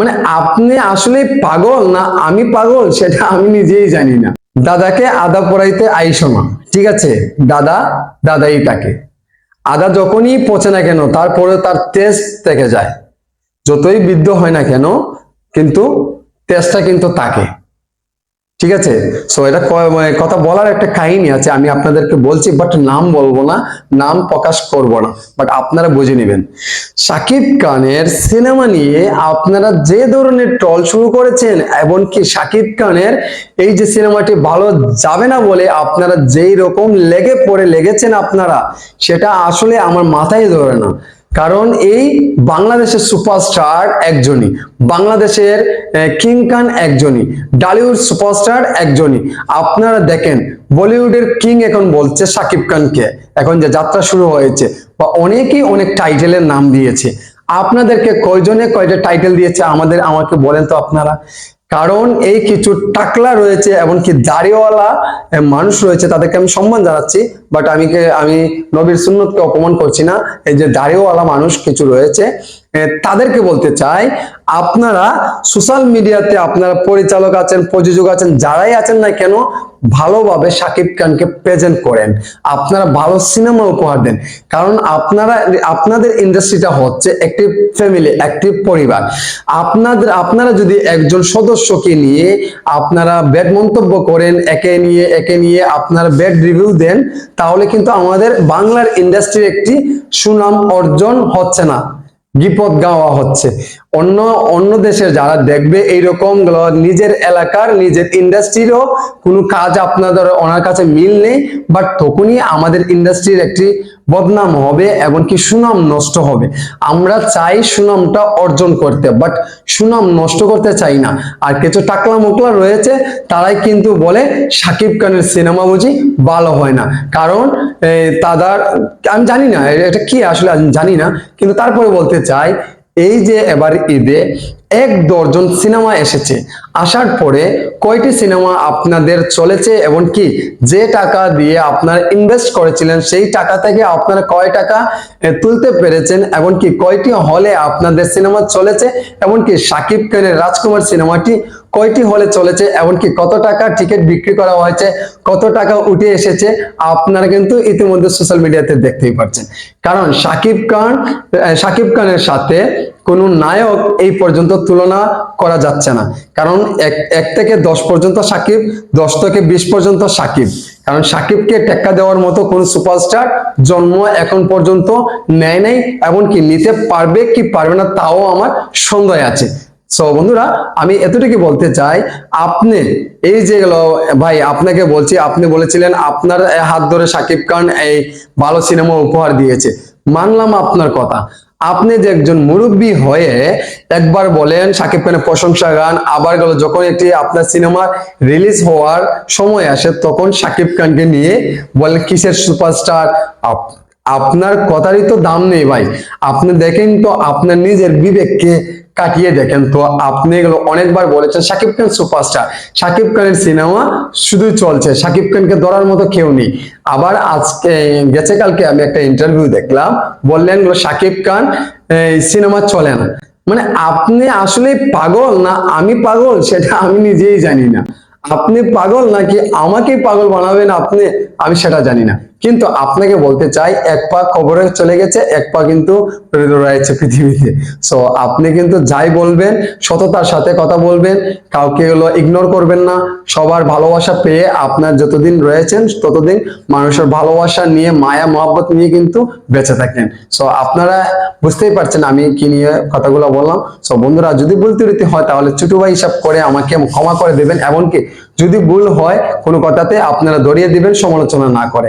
মানে আপনি আসলে পাগল না আমি পাগল সেটা আমি নিজেই জানি না। দাদাকে আদা পড়াইতে আইসো না ঠিক আছে? দাদা, দাদাই তাকে। আদা যখনই পচে না কেন, তারপরে তার তেজ থেকে যায়। যতই বৃদ্ধ হয় না কেন, কিন্তু তেজটা কিন্তু তাকে। ঠিক আছে? সো এটা মানে কথা বলার একটা কাহিনী আছে, আমি আপনাদেরকে বলছি বাট নাম বলব না, নাম প্রকাশ করব না বাট আপনারা বুঝে নেবেন। শাকিব খানের সিনেমা নিয়ে আপনারা যে ধরনের ট্রল শুরু করেছেন, এমনকি শাকিব খানের এই যে সিনেমাটি ভালো যাবে না বলে আপনারা যেই রকম লেগে পড়ে লেগেছেন আপনারা, সেটা আসলে আমার মাথায় ধরে না। কারণ এই বাংলাদেশের সুপারস্টার একজনই, বাংলাদেশের কিং খান একজনই, ডালিউড সুপারস্টার একজনই। আপনারা দেখেন, বলিউডের কিং এখন বলছে সাকিব খানকে। এখন যে যাত্রা শুরু হয়েছে বা অনেকেই অনেক টাইটেলের নাম দিয়েছে। আপনাদেরকে কয়জনে কয়টা টাইটেল দিয়েছে আমাদের, আমাকে বলেন তো আপনারা। কারণ এই কিছু টাকলা রয়েছে এমনকি দাড়িওয়ালা মানুষ রয়েছে তাদেরকে আমি সম্মান জানাচ্ছি বাট আমি আমি নবীর সুন্নতকে অপমান করছি না। এই যে দাড়িওয়ালা মানুষ কিছু রয়েছে তাদেরকে বলতে চাই, আপনারা সোশ্যাল মিডিয়াতে আপনারা পরিচালক আছেন, প্রযোজক আছেন, যারাই আছেন না কেন, ভালোভাবে শাকিব খানকে প্রেজেন্ট করেন। আপনারা ভালো সিনেমা উপহার দেন। কারণ আপনারা, আপনাদের ইন্ডাস্ট্রিটা হচ্ছে একটি ফ্যামিলি একটি পরিবার। আপনাদের, আপনারা যদি একজন সদস্যকে নিয়ে আপনারা ব্যাড মন্তব্য করেন, একে নিয়ে একে নিয়ে আপনারা ব্যাড রিভিউ দেন, তাহলে কিন্তু আমাদের বাংলার ইন্ডাস্ট্রির একটি সুনাম অর্জন হচ্ছে না। বিপদ গাওয়া হচ্ছে। অন্য অন্য দেশের যারা দেখবে এইরকম নিজের এলাকার, নিজের ইন্ডাস্ট্রিরও কোনো কাজ আপনাদের ওনার কাছে মিল নেই বাট তখনই আমাদের ইন্ডাস্ট্রির একটি বদনাম হবে এমনকি সুনাম নষ্ট হবে। আমরা চাই সুনামটা অর্জন করতে বাট সুনাম নষ্ট করতে চাই না। আর কিছু টাকলা মুকলা রয়েছে, তারাই কিন্তু বলে সাকিব খানের সিনেমা বুঝি ভালো হয় না। কারণ তাদের, আমি জানি না, এটা কি আসলে জানি না, কিন্তু তারপরে বলতে চাই এই যে এবার ঈদে এক দর্জন সিনেমা এসেছে। আসার পরে কয়টি সিনেমা আপনাদের চলেছে এবং কি? যে টাকা দিয়ে আপনারা ইনভেস্ট করেছিলেন, সেই টাকা থেকে আপনারা কয় টাকা তুলতে পেরেছেন এবং কি কয়টি হলে আপনাদের সিনেমা চলেছে এমনকি সাকিব খানের রাজকুমার সিনেমাটি কয়টি হলে চলেছে, এমনকি কত টাকা টিকিট বিক্রি করা হয়েছে, কত টাকা উঠে এসেছে, আপনারা কিন্তু ইতিমধ্যে সোশ্যাল মিডিয়াতে দেখতেই পাচ্ছেন কারণ সাকিব খান সাকিব খানের সাথে কোনো নায়ক এই পর্যন্ত তুলনা করা যাচ্ছে না। কারণ এক এক থেকে দশ পর্যন্ত সাকিব, দশ থেকে বিশ পর্যন্ত সাকিব। কারণ সাকিবকে টেক্কা দেওয়ার মতো কোন সুপারস্টার জন্ম এখন পর্যন্ত নেয় নাই, এমনকি নিতে পারবে কি পারবে না, তাও আমার সন্দেহ আছে। সো বন্ধুরা, আমি এতটুকু বলতে চাই, আপনি এই যেগুলো ভাই, আপনাকে বলছি, আপনি বলেছিলেন আপনার হাত ধরে সাকিব খান এই ভালো সিনেমা উপহার দিয়েছে। মানলাম আপনার কথা। আপনি যে একজন মুরব্বী হয়ে একবার বলেন সাকিব খানের প্রশংসা গান, আবার গেল যখন একটি আপনার সিনেমা রিলিজ হওয়ার সময় আসে, তখন সাকিব খানকে নিয়ে বলেন, কিসের সুপারস্টার আপনার কথারই তো দাম নেই ভাই। আপনি দেখেন তো আপনার নিজের বিবেককে কাটিয়ে দেখেন তো। আপনি এগুলো অনেকবার বলেছেন, সাকিব খান সুপারস্টার। সাকিব খানের সিনেমা শুধু চলছে, সাকিব খানকে ধরার মতো কেউ নেই। আবার আজকে, গেছে কালকে আমি একটা ইন্টারভিউ দেখলাম, বললেন সাকিব খান সিনেমা চলে না। মানে আপনি আসলে পাগল না আমি পাগল, সেটা আমি নিজেই জানি না। আপনি পাগল নাকি আমাকে পাগল বানাবেন আপনি? আমি সেটা জানি না। কিন্তু আপনাকে বলতে চাই, এক পা কবরে চলে গেছে, এক পা কিন্তু রয়েছে পৃথিবীতে। সো আপনি কিন্তু যাই বলবেন, সততার সাথে কথা বলবেন, কাউকে হলো ইগনোর করবেন না। সবার ভালোবাসা পেয়ে আপনার যতদিন রয়েছেন, ততদিন মানুষের ভালোবাসা নিয়ে, মায়া, মহাব্বত নিয়ে কিন্তু বেঁচে থাকেন। সো আপনারা বুঝতেই পারছেন আমি কি নিয়ে কথাগুলো বললাম। সো বন্ধুরা, যদি ভুল ত্রুটি হয়, তাহলে ছোট ভাই হিসাব করে আমাকে ক্ষমা করে দেবেন। এমনকি যদি ভুল হয়, কোনো কথাতে আপনারা ধরিয়ে দিবেন, সমালোচনা না করে।